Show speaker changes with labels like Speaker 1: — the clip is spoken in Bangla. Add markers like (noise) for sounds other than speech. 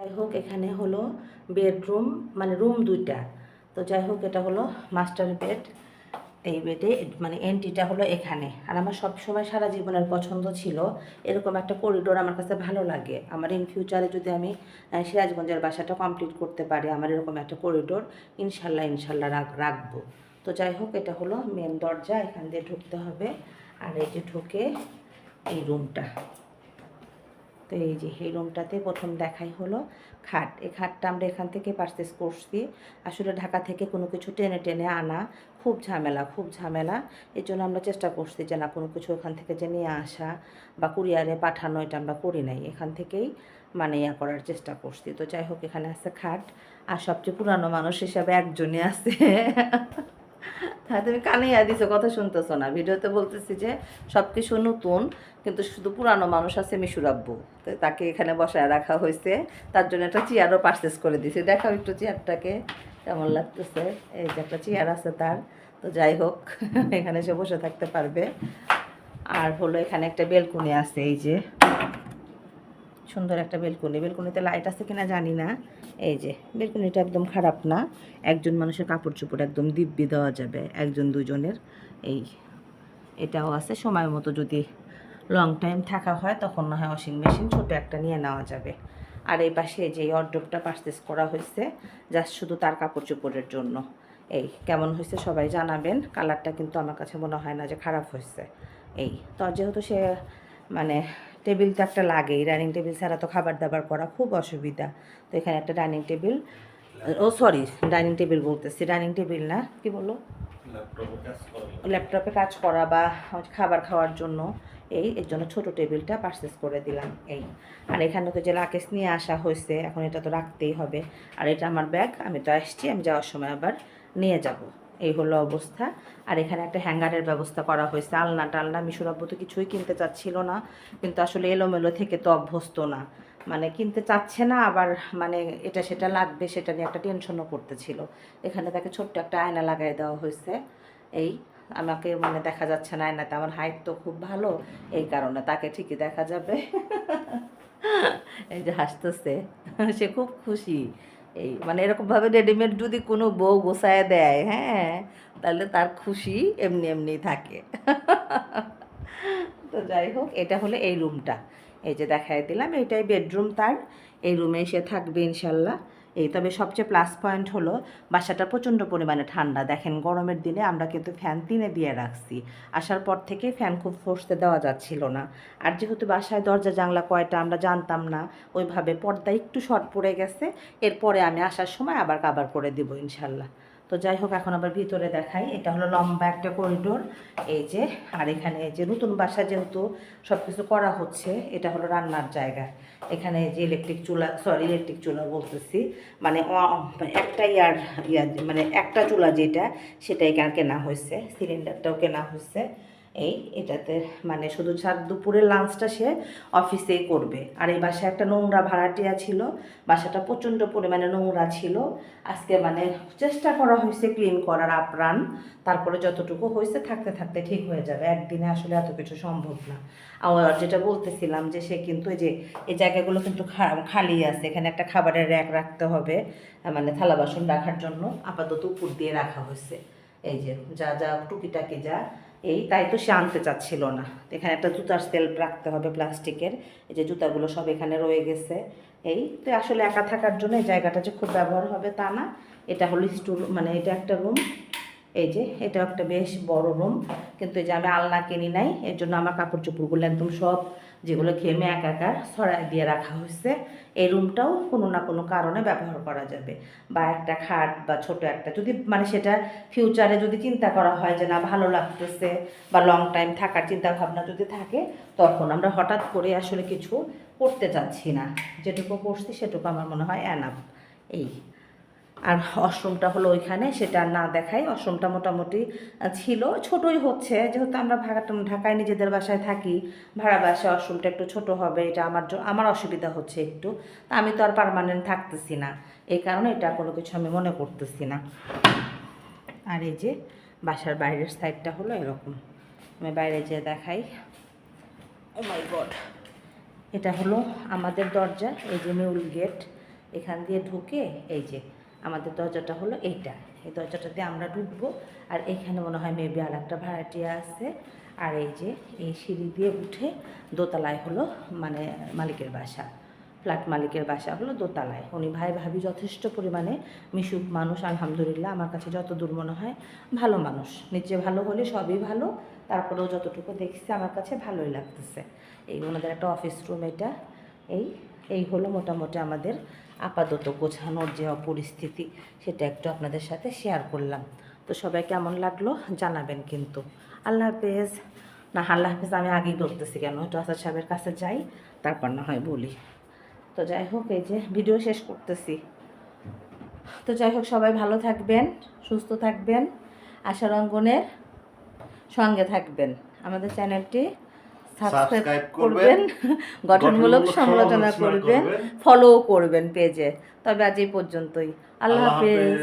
Speaker 1: যাই হোক এখানে হলো বেডরুম মানে রুম দুইটা। তো যাই হোক এটা হলো মাস্টার বেড। এই বেডে মানে এন্ট্রিটা হলো এখানে। আর আমার সব সময় সারা জীবনের পছন্দ ছিল। এরকম একটা করিডোর আমার কাছে ভালো লাগে। আমার ইন ফিউচারে যদি আমি সিরাজগঞ্জের বাসাটা কমপ্লিট করতে পারি, আমার এরকম একটা করিডোর, ইনশাল্লাহ ইনশাল্লাহ রাখ, রাখব। তো যাই হোক এটা হলো মেন দরজা। এখান দিয়ে ঢুকতে হবে। আর এই যে ঢুকে এই রুমটা তো এই যে এই রুমটাতে প্রথম দেখাই হলো খাট। এই খাটটা আমরা এখান থেকে পারচেস করছি। আসলে ঢাকা থেকে কোনো কিছু টেনে টেনে আনা খুব ঝামেলা খুব ঝামেলা। এর জন্য আমরা চেষ্টা করছি যে না, কোনো কিছু ওখান থেকে যে নিয়ে আসা বা কুরিয়ারে পাঠানো, এটা আমরা করি নাই। এখান থেকেই মানে ইয়া করার চেষ্টা করছি। তো যাই হোক, এখানে আছে খাট। আর সবচেয়ে পুরানো মানুষ হিসাবে একজনই আছে। হ্যাঁ তুমি কানে ইয়া দিছো, কথা শুনতেছো না। ভিডিওতে বলতেছি যে সব কিছু নতুন, কিন্তু শুধু পুরানো মানুষ আছে মিশুর আব্বু। তো তাকে এখানে বসায় রাখা হয়েছে। তার জন্য একটা চেয়ারও পারচেস করে দিয়েছি। দেখাও একটু চেয়ারটাকে, কেমন লাগতেছে? এই যে একটা চেয়ার আছে তার। তো যাই হোক, এখানে সে বসে থাকতে পারবে। আর হলো এখানে একটা বেলকুনি আছে, এই যে। সুন্দর একটা বেলকুনি। বেলকুনিতে লাইট আছে কিনা জানি না। এই যে, বেলকুনিটা একদম খারাপ না। একজন মানুষের কাপড় চোপড় একদম দিব্যি দেওয়া যাবে, একজন দুজনের। এই, এটাও আছে। সময় মতো যদি লং টাইম থাকা হয়, তখন না হয় ওয়াশিং মেশিন ছোটো একটা নিয়ে নেওয়া যাবে। আর এই পাশে যে অর্ডারটা পারচেস করা হয়েছে জাস্ট শুধু তার কাপড় চোপড়ের জন্য। এই, কেমন হয়েছে সবাই জানাবেন। কালারটা কিন্তু আমার কাছে মনে হয় না যে খারাপ হয়েছে। এই, তো যেহেতু সে মানে টেবিল তো একটা লাগেই। ডাইনিং টেবিল ছাড়া তো খাবার দাবার করা খুব অসুবিধা। তো এখানে একটা ডাইনিং টেবিল। ও, সরি, ডাইনিং টেবিল বলতেছি। ডাইনিং টেবিল না? কি বলো
Speaker 2: ল্যাপটপে কাজ করা
Speaker 1: বা খাবার খাওয়ার জন্য। এই, এর জন্য ছোট টেবিলটা পারচেস করে দিলাম, এই। আর এখানে তো যে লাকেশ নিয়ে আসা হয়েছে, এখন এটা তো রাখতেই হবে। আর এটা আমার ব্যাগ আমি তো আসছি, আমি যাওয়ার সময় আবার নিয়ে যাব। এই হলো অবস্থা। আর এখানে একটা হ্যাঙ্গারের ব্যবস্থা করা হয়েছে। আলনা টালনা মিশুরাব্য তো কিছুই কিনতে চাচ্ছিল না। কিন্তু আসলে এলোমেলো থেকে তো অভ্যস্ত না। মানে কিনতে চাচ্ছে না, আবার মানে এটা সেটা লাগবে সেটা নিয়ে একটা টেনশনও করতেছিল। এখানে তাকে ছোট্ট একটা আয়না লাগাই দেওয়া হয়েছে। এই আমাকে মানে দেখা যাচ্ছে না আয়নাতে। আমার হাইট তো খুব ভালো, এই কারণে তাকে ঠিকই দেখা যাবে। (laughs) এই যে হাসতেছে। সে খুব খুশি। এই মানে এরকমভাবে রেডিমেড যদি কোনো বউ গোছায় দেয় হ্যাঁ তাহলে তার খুশি এমনি এমনি থাকে। তো যাই হোক, এটা হলো এই রুমটা এই যে দেখাই দিলাম এইটাই বেডরুম তার। এই রুমে এসে থাকবে ইনশাল্লাহ। এই, তবে সবচেয়ে প্লাস পয়েন্ট হলো বাসাটা প্রচণ্ড পরিমাণে ঠান্ডা। দেখেন, গরমের দিনে আমরা কিন্তু ফ্যান তিনে দিয়ে রাখছি। আসার পর থেকে ফ্যান খুব ফসতে দেওয়া যাচ্ছিল না। আর যেহেতু বাসায় দরজা জানলা কয়টা আমরা জানতাম না, ওইভাবে পর্দা একটু শর্ট পড়ে গেছে। এরপরে আমি আসার সময় আবার কাবার করে দেবো ইনশাল্লাহ। তো যাই হোক, এখন আবার ভিতরে দেখাই। এটা হলো লম্বা একটা করিডোর। এই যে, আর এখানে যে নতুন বাসা যেহেতু সব কিছু করা হচ্ছে, এটা হলো রান্নার জায়গা। এখানে যে ইলেকট্রিক চুলা সরি ইলেকট্রিক চুলা বলতেছি। মানে অ- একটা ইয়ার ইয়ার মানে একটা চুলা যেটা, সেটাই কেনা হয়েছে। সিলিন্ডারটাও কেনা হয়েছে। এই এটাতে মানে শুধু ছাড় দুপুরের লাঞ্চটা সে অফিসেই করবে। আর এই বাসায় একটা নোংরা ভাড়াটিয়া ছিল, বাসাটা প্রচণ্ড পরিমাণে নোংরা ছিল। আজকে মানে চেষ্টা করা হয়েছে ক্লিন করার আপ্রাণ। তারপরে যতটুকু হয়েছে থাকতে থাকতে ঠিক হয়ে যাবে। একদিনে আসলে এত কিছু সম্ভব না। আর যেটা বলতেছিলাম যে সে কিন্তু এই যে, এই জায়গাগুলো কিন্তু খালি আছে। এখানে একটা খাবারের র্যাক রাখতে হবে মানে থালা বাসন রাখার জন্য। আপাতত উপর দিয়ে রাখা হয়েছে। এই যে, যা যা টুকিটাকি যা এই তাই তো সে আনতে চাচ্ছিল না। এখানে একটা জুতার সেলফ রাখতে হবে প্লাস্টিকের। এই যে জুতাগুলো সব এখানে রয়ে গেছে। এই তো আসলে একা থাকার জন্য এই জায়গাটা যে খুব ব্যবহার হবে তা না। এটা হলো স্টুল মানে এটা একটা রুম এই যে এটা একটা বেশ বড় রুম কিন্তু এই যে আমি আলনা কিনি নাই, এর জন্য আমার কাপড় চোপড়গুলো একদম সব যেগুলো ঘেমে একাকার ছড়ায় দিয়ে রাখা হয়েছে, এই রুমটাও কোনো না কোনো কারণে ব্যবহার করা যাবে। বা একটা খাট বা ছোট একটা, যদি মানে সেটা ফিউচারে যদি চিন্তা করা হয় যে না, ভালো লাগতেছে বা লং টাইম থাকার চিন্তা ভাবনা যদি থাকে, তখন আমরা হঠাৎ করে আসলে কিছু করতে চাচ্ছি না। যেটুকু করছি সেটুকু আমার মনে হয় অ্যানাফ এই। আর অশ্রমটা হলো ওইখানে, সেটা না দেখাই। অশ্রমটা মোটামুটি ছিল। ছোটই হচ্ছে, যেহেতু আমরা ভাড়া ঢাকায় নিজেদের বাসায় থাকি, ভাড়া বাসায় অশ্রমটা একটু ছোট হবে, এটা আমার আমার অসুবিধা হচ্ছে একটু। তা আমি তো আর পারমানেন্ট থাকতেছি না। এই কারণে এটা কোনো কিছু আমি মনে করতেছি না। আর এই যে বাসার বাইরের সাইডটা হলো এরকম। আমি বাইরে যেয়ে দেখাই। ও মাই গড এটা হলো আমাদের দরজা, এই যে মিউল গেট এখান দিয়ে ঢুকে এই যে আমাদের দরজাটা হলো এইটা। এই দরজাটা দিয়ে আমরা ঢুকবো। আর এখানে মনে হয় মেবি আর একটা ভাড়াটিয়া আছে। আর এই যে, এই সিঁড়ি দিয়ে উঠে দোতলায় হলো মানে মালিকের বাসা। ফ্ল্যাট মালিকের বাসা হলো দোতলায়। উনি ভাই ভাবি যথেষ্ট পরিমাণে মিশুক মানুষ, আলহামদুলিল্লাহ। আমার কাছে যত দূর মনে হয় ভালো মানুষ। নিচে ভালো হলে সবই ভালো। তারপরেও যতটুকু দেখছি আমার কাছে ভালোই লাগতেছে। এই ওনাদের একটা অফিস রুম এটা। এই এই হলো মোটামুটি আমাদের আপাতত গোছানোর যে পরিস্থিতি, সেটা একটু আপনাদের সাথে শেয়ার করলাম। তো সবাই কেমন লাগল জানাবেন কিন্তু। আল্লাহ হাফেজ। না, আল্লাহ হাফেজ, আমি আগেই ধরতেছি কেন? একটু আসাদ সাহেবের কাছে যাই, তারপর না হয় বলি। তো যাই হোক, এই যে ভিডিও শেষ করতেছি। তো যাই হোক, সবাই ভালো থাকবেন, সুস্থ থাকবেন, আশার অঙ্গনের সঙ্গে থাকবেন। আমাদের চ্যানেলটি সাবস্ক্রাইব করবেন (laughs) গঠনমূলক সমালোচনা করবেন। ফলো করবেন পেজে তবে আজ এই পর্যন্তই। আল্লাহ
Speaker 2: হাফেজ।